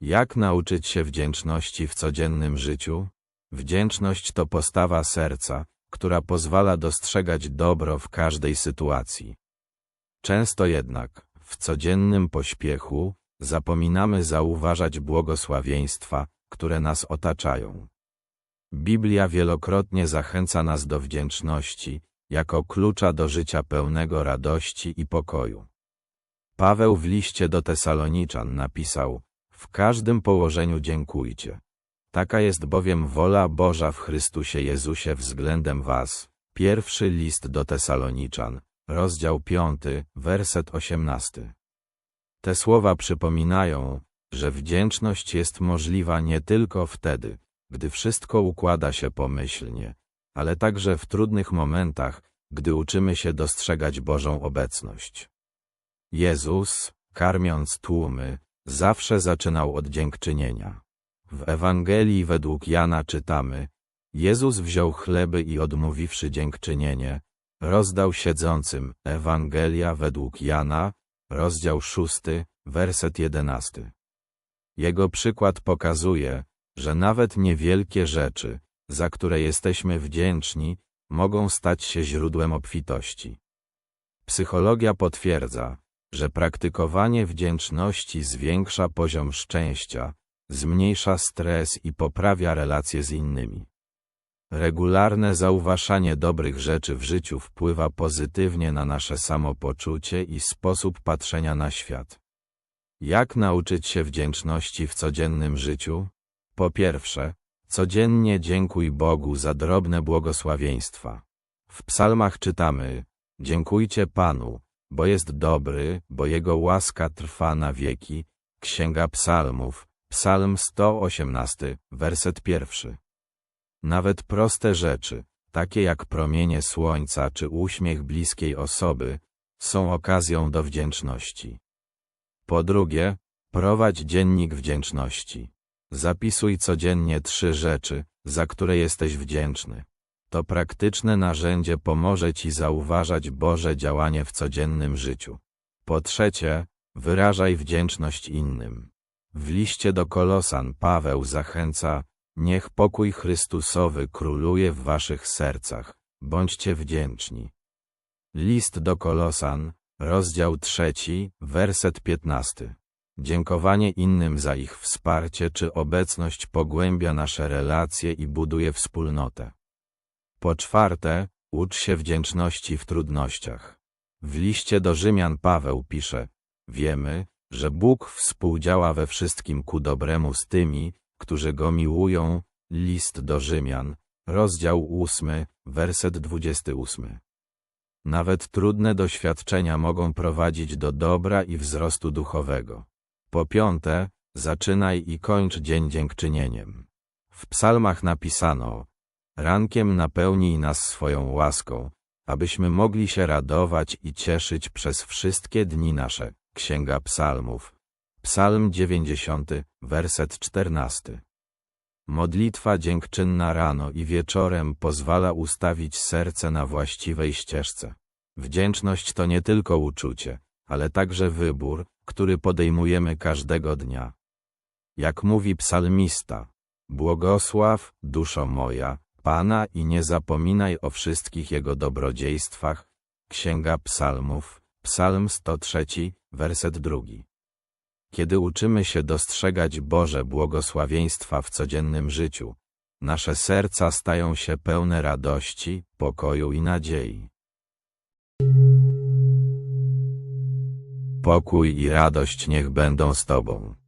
Jak nauczyć się wdzięczności w codziennym życiu? Wdzięczność to postawa serca, która pozwala dostrzegać dobro w każdej sytuacji. Często jednak, w codziennym pośpiechu, zapominamy zauważać błogosławieństwa, które nas otaczają. Biblia wielokrotnie zachęca nas do wdzięczności, jako klucza do życia pełnego radości i pokoju. Paweł w liście do Tesaloniczan napisał, w każdym położeniu dziękujcie. Taka jest bowiem wola Boża w Chrystusie Jezusie względem was. Pierwszy list do Tesaloniczan, rozdział 5, werset 18. Te słowa przypominają, że wdzięczność jest możliwa nie tylko wtedy, gdy wszystko układa się pomyślnie, ale także w trudnych momentach, gdy uczymy się dostrzegać Bożą obecność. Jezus, karmiąc tłumy, zawsze zaczynał od dziękczynienia. W Ewangelii według Jana czytamy, Jezus wziął chleby i odmówiwszy dziękczynienie, rozdał siedzącym. Ewangelia według Jana, rozdział 6, werset 11. Jego przykład pokazuje, że nawet niewielkie rzeczy, za które jesteśmy wdzięczni, mogą stać się źródłem obfitości. Psychologia potwierdza, że praktykowanie wdzięczności zwiększa poziom szczęścia, zmniejsza stres i poprawia relacje z innymi. Regularne zauważanie dobrych rzeczy w życiu wpływa pozytywnie na nasze samopoczucie i sposób patrzenia na świat. Jak nauczyć się wdzięczności w codziennym życiu? Po pierwsze, codziennie dziękuj Bogu za drobne błogosławieństwa. W psalmach czytamy, dziękujcie Panu, bo jest dobry, bo Jego łaska trwa na wieki. Księga Psalmów, Psalm 118, werset pierwszy. Nawet proste rzeczy, takie jak promienie słońca czy uśmiech bliskiej osoby, są okazją do wdzięczności. Po drugie, prowadź dziennik wdzięczności. Zapisuj codziennie trzy rzeczy, za które jesteś wdzięczny. To praktyczne narzędzie pomoże Ci zauważać Boże działanie w codziennym życiu. Po trzecie, wyrażaj wdzięczność innym. W liście do Kolosan Paweł zachęca, niech pokój Chrystusowy króluje w waszych sercach, bądźcie wdzięczni. List do Kolosan, rozdział trzeci, werset piętnasty. Dziękowanie innym za ich wsparcie czy obecność pogłębia nasze relacje i buduje wspólnotę. Po czwarte, ucz się wdzięczności w trudnościach. W liście do Rzymian Paweł pisze, wiemy, że Bóg współdziała we wszystkim ku dobremu z tymi, którzy Go miłują. List do Rzymian, rozdział 8, werset 28. Nawet trudne doświadczenia mogą prowadzić do dobra i wzrostu duchowego. Po piąte, zaczynaj i kończ dzień dziękczynieniem. W psalmach napisano, rankiem napełnij nas swoją łaską, abyśmy mogli się radować i cieszyć przez wszystkie dni nasze. Księga Psalmów. Psalm 90, werset 14. Modlitwa dziękczynna rano i wieczorem pozwala ustawić serce na właściwej ścieżce. Wdzięczność to nie tylko uczucie, ale także wybór, który podejmujemy każdego dnia. Jak mówi psalmista, błogosław, duszo moja, Pana i nie zapominaj o wszystkich Jego dobrodziejstwach. Księga Psalmów, Psalm 103, werset drugi. Kiedy uczymy się dostrzegać Boże błogosławieństwa w codziennym życiu, nasze serca stają się pełne radości, pokoju i nadziei. Pokój i radość niech będą z Tobą.